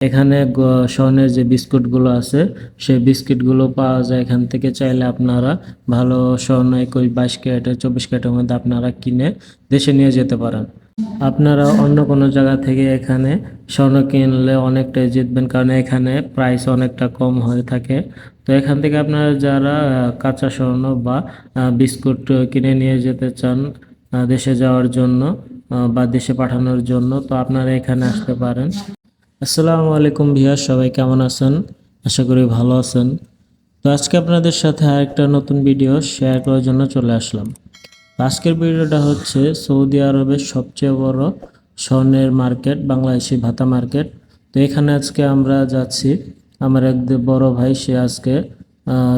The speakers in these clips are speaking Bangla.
এখানে স্বর্ণের যে বিস্কুটগুলো আছে, সেই বিস্কিটগুলো পাওয়া যায় এখান থেকে। চাইলে আপনারা ভালো স্বর্ণ একুশ বাইশ ক্যারেটের চব্বিশ ক্যারেটের মধ্যে আপনারা কিনে দেশে নিয়ে যেতে পারেন। আপনারা অন্য কোনো জায়গা থেকে এখানে স্বর্ণ কিনলে অনেকটাই জিতবেন, কারণ এখানে প্রাইস অনেকটা কম হয়ে থাকে। তো এখান থেকে আপনারা যারা কাঁচা স্বর্ণ বা বিস্কুট কিনে নিয়ে যেতে চান দেশে যাওয়ার জন্য বা দেশে পাঠানোর জন্য, তো আপনারা এখানে আসতে পারেন। আসসালামু আলাইকুম ভিয়া সবাই কেমন আছেন? আশা করি ভালো আছেন। তো আজকে আপনাদের সাথে আরেকটা নতুন ভিডিও শেয়ার করার জন্য চলে আসলাম। আজকের ভিডিওটা হচ্ছে সৌদি আরবের সবচেয়ে বড় স্বর্ণের মার্কেট, বাংলাদেশি ভাতা মার্কেট। তো এখানে আজকে আমরা যাচ্ছি। আমার এক বড় ভাই, সে আজকে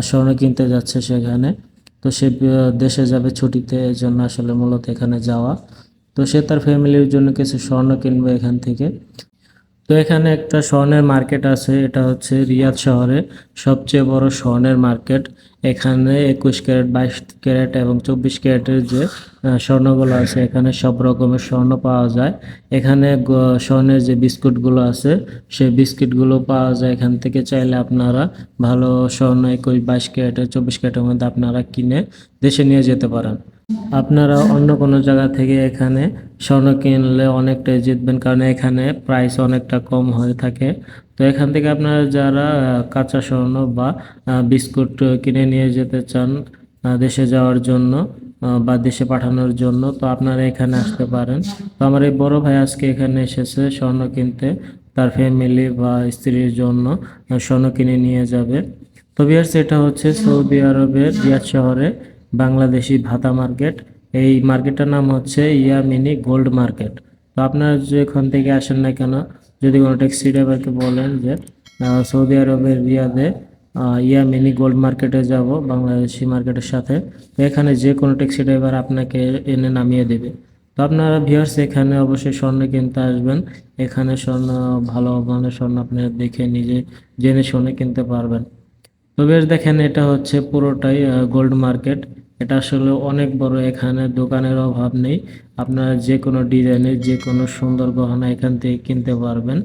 স্বর্ণ কিনতে যাচ্ছে সেখানে। তো সে দেশে যাবে ছুটিতে এই জন্য আসলে মূলত এখানে যাওয়া। তো সে তার ফ্যামিলির জন্য কিছু স্বর্ণ কিনবে এখান থেকে। তো এখানে একটা স্বর্ণের মার্কেট আছে, এটা হচ্ছে রিয়াদ শহরে সবচেয়ে বড় স্বর্ণের মার্কেট। এখানে একুশ ক্যারেট, বাইশ ক্যারেট এবং চব্বিশ ক্যারেটের যে স্বর্ণগুলো আছে, এখানে সব রকমের স্বর্ণ পাওয়া যায়। এখানে স্বর্ণের যে বিস্কুটগুলো আছে, সেই বিস্কিটগুলো পাওয়া যায়। এখান থেকে চাইলে আপনারা ভালো স্বর্ণ একুশ, বাইশ ক্যারেটের, চব্বিশ ক্যারেটের মধ্যে আপনারা কিনে দেশে নিয়ে যেতে পারেন। আপনারা অন্য কোনো জায়গা থেকে এখানে স্বর্ণ কিনলে অনেকটাই জিতবেন, কারণ এখানে প্রাইস অনেকটা কম হয়ে থাকে। তো এখান থেকে আপনারা যারা কাঁচা স্বর্ণ বা বিস্কুট কিনে নিয়ে যেতে চান দেশে যাওয়ার জন্য বা দেশে পাঠানোর জন্য, তো আপনারা এখানে আসতে পারেন। তো আমার এই বড় ভাই আজকে এখানে এসেছে স্বর্ণ কিনতে। তার ফ্যামিলি বা স্ত্রীর জন্য স্বর্ণ কিনে নিয়ে যাবে। তো বিয়ার্স এটা হচ্ছে সৌদি আরবের রিয়াদ শহরে বাংলাদেশি ভাতা মার্কেট। এই মার্কেটটার নাম হচ্ছে ইয়ামিনি গোল্ড মার্কেট। তো আপনারা যেখান থেকে আসেন না কেন যদি কোনো ট্যাক্সি ড্রাইভারকে বলেন যে সৌদি আরবের রিয়াদে আহ, ইয়ামিনি গোল্ড মার্কেটে যাব বাংলাদেশি মার্কেটের সাথে তো এখানে যে কোনো ট্যাক্সি ড্রাইভার আপনাকে এনে নামিয়ে দেবে। তো আপনারা ভিউয়ার্স এখানে অবশ্যই স্বর্ণ কিনতে আসবেন। এখানে স্বর্ণ ভালো মানের স্বর্ণ আপনারা দেখে নিজে জেনে শুনে কিনতে পারবেন। তো বেশ দেখেন এটা হচ্ছে পুরোটাই গোল্ড মার্কেট। এটা আসলে অনেক বড় এখানে দোকানের অভাব নেই। আপনারা যে কোনো ডিজাইনের যে কোনো সুন্দর গহনা এখান থেকে কিনতে পারবেন।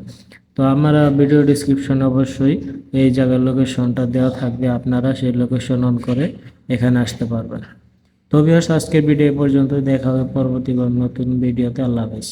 তো আমরা ভিডিও ডিসক্রিপশনে অবশ্যই এই জায়গার লোকেশনটা দেওয়া থাকবে, আপনারা সেই লোকেশন অন করে এখানে আসতে পারবেন। তবে আজকের ভিডিও পর্যন্ত দেখা হবে পরবর্তী নতুন ভিডিওতে আল্লাহ হাফেজ।